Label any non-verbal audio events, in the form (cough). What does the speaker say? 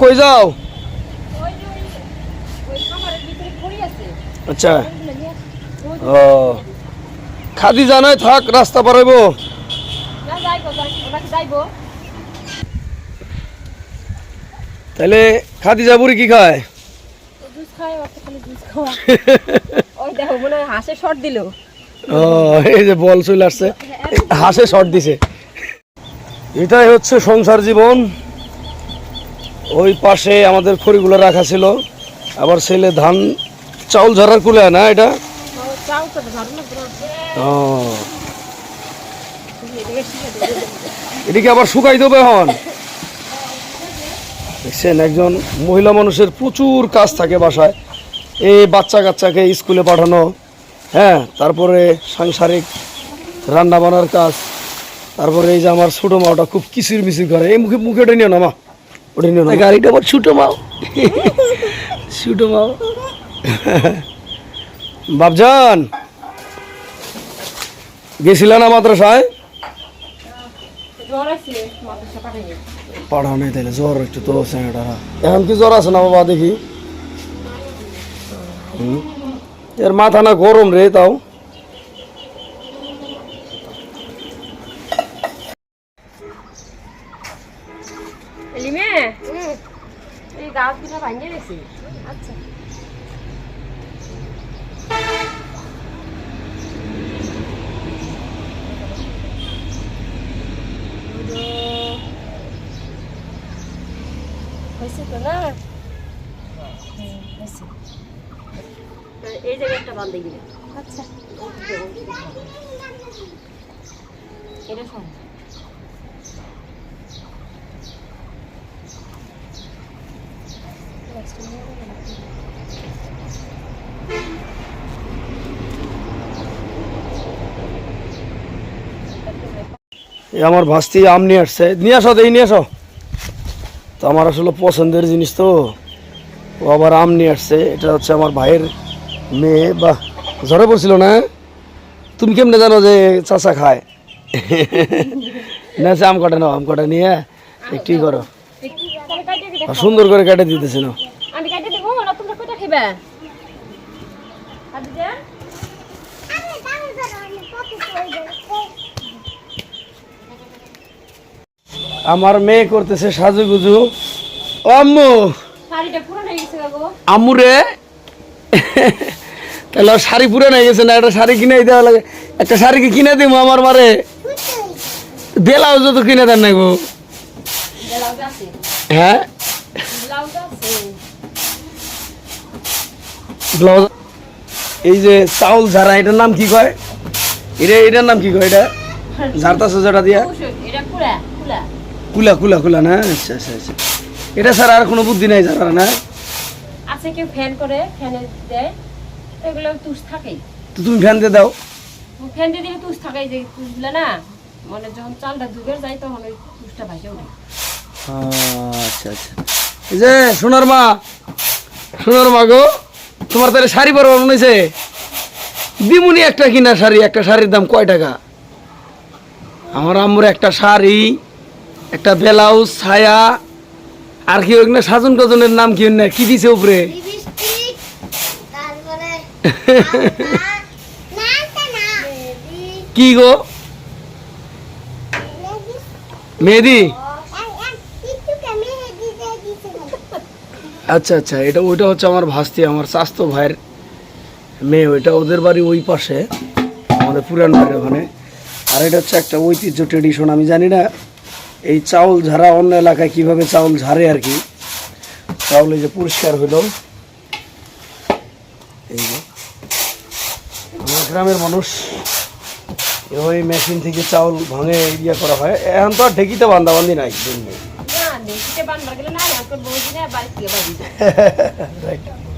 কই যাও? আচ্ছা। ও। খাদি জানাই থাক, রাস্তা পারাইব তাহলে খাদি যাবুরি কি খায়? এই যে বল চলে আসছে। হাসে শর্ট দিছে। এটাই হচ্ছে সংসার জীবন। ওই পাশে আমাদের খড়িগুলো রাখা ছিল। আবার ছেলে ধান, চাউল ঝরার কুলে না এটা? এদিকে আবার শুকাই দেবে হন দেখছেন, একজন মহিলা মানুষের প্রচুর কাজ থাকে বাসায়। এই বাচ্চা কাচ্চাকে স্কুলে পাঠানো হ্যাঁ তারপরে সাংসারিক রান্না বান্নার কাজ, তারপরে এই যে আমার ছোটো মাওটা খুব কিসির মিসির করে। এই মুখে মুখে ওটা নিও না, মা। ওটা নিও। না গাড়িটা আবার ছোটো মাও। ছোটো মাও। বাবজান গেছিল না মাদ্রাসায়? পাঠাও নেই তাহলে জ্বর একটু তো এখন কি জ্বর আছে না বাবা দেখি? হুম। এর মাথা না গরম রে তাও। এই গাছগুলো ভাঙিয়ে গেছে আচ্ছা। হয়েছে তো না? হুম, এই জায়গায় একটা বান্ধে গেলে আচ্ছা। এটা সব আমার ভাস্তি আম নিয়ে আসছে। নিয়ে আসো দেখি নিয়ে আসো। তো আমার আসলে পছন্দের জিনিস তো ও আবার আম নিয়ে আসছে। এটা হচ্ছে আমার ভাইয়ের মেয়ে। বা ঝরে পড়ছিল না তুমি কেমনে জানো যে চাচা খায়? না সে আম কাটে নাও আম কাটা নিয়ে একটু করো। সুন্দর করে কেটে দিতেছে না। আমি কাটিয়ে দেবো না তোমরা কোথা খেবে কাটি দে আমার মেয়ে করতেছে সাজুগুজু। আম্মু! শাড়িটা পুরো হয়ে গেছে গো। আম্মু রে তাহলে শাড়ি পুরে হয়ে গেছে না? একটা শাড়ি কিনে দেওয়া লাগে। একটা শাড়ি কি কিনে দিব আমার মারে? ব্লাউজ তো কিনে দেন না গো। হ্যাঁ? ব্লাউজ এই যে চাউল ঝাড়া এটার নাম কি কয়? এটা এটার নাম কি কয় এটা? ঝাড়তাছে যেটা দিয়া। কুলা কুলা কুলা না? আচ্ছা আচ্ছা আচ্ছা। এটা স্যার আর কোনো বুদ্ধি নাই ঝাড়ার না? আছে কেউ ফ্যান করে ফ্যানে দেয়? এগুলো তুষ থাকেই। তো তুমি ফ্যান দিয়ে দাও। ফ্যান দিয়ে দিলে তুষ থাকেই যে তুষলে না? মানে যখন চালটা ডুবে যায় তখন ওই তুষটা ভাসে ওঠে। আচ্ছা আচ্ছা। এই যে সোনার মা সোনার মা গো তোমার তাহলে শাড়ি পরবার মনে হয়েছে দিমুনি একটা কিনা শাড়ি একটা শাড়ির দাম কয় টাকা? আমার আম্মুর একটা শাড়ি একটা ব্লাউজ ছায়া আর কি ওখানে সাজন কজনের নাম কি না কি দিছে উপরে? (laughs) কি গো? মেহেদি। আচ্ছা আচ্ছা এটা ওইটা হচ্ছে আমার ভাস্তি আমার স্বাস্থ্য ভাইয়ের মেয়ে ওইটা ওদের বাড়ি ওই পাশে আমাদের পুরান বাড়ির ওখানে। আর এটা হচ্ছে একটা ঐতিহ্য ট্রেডিশন আমি জানি না এই চাউল ঝাড়া অন্য এলাকায় কীভাবে চাউল ঝাড়ে আর কি? চাউল এই যে পরিষ্কার হলো। এই যে। আমার গ্রামের মানুষ এভাবে মেশিন থেকে চাউল ভাঙে ইয়ে করা হয়। এখন তো আর ঢেকিতে বান্ধা বান্ধি নাই। দিন নেই (laughs)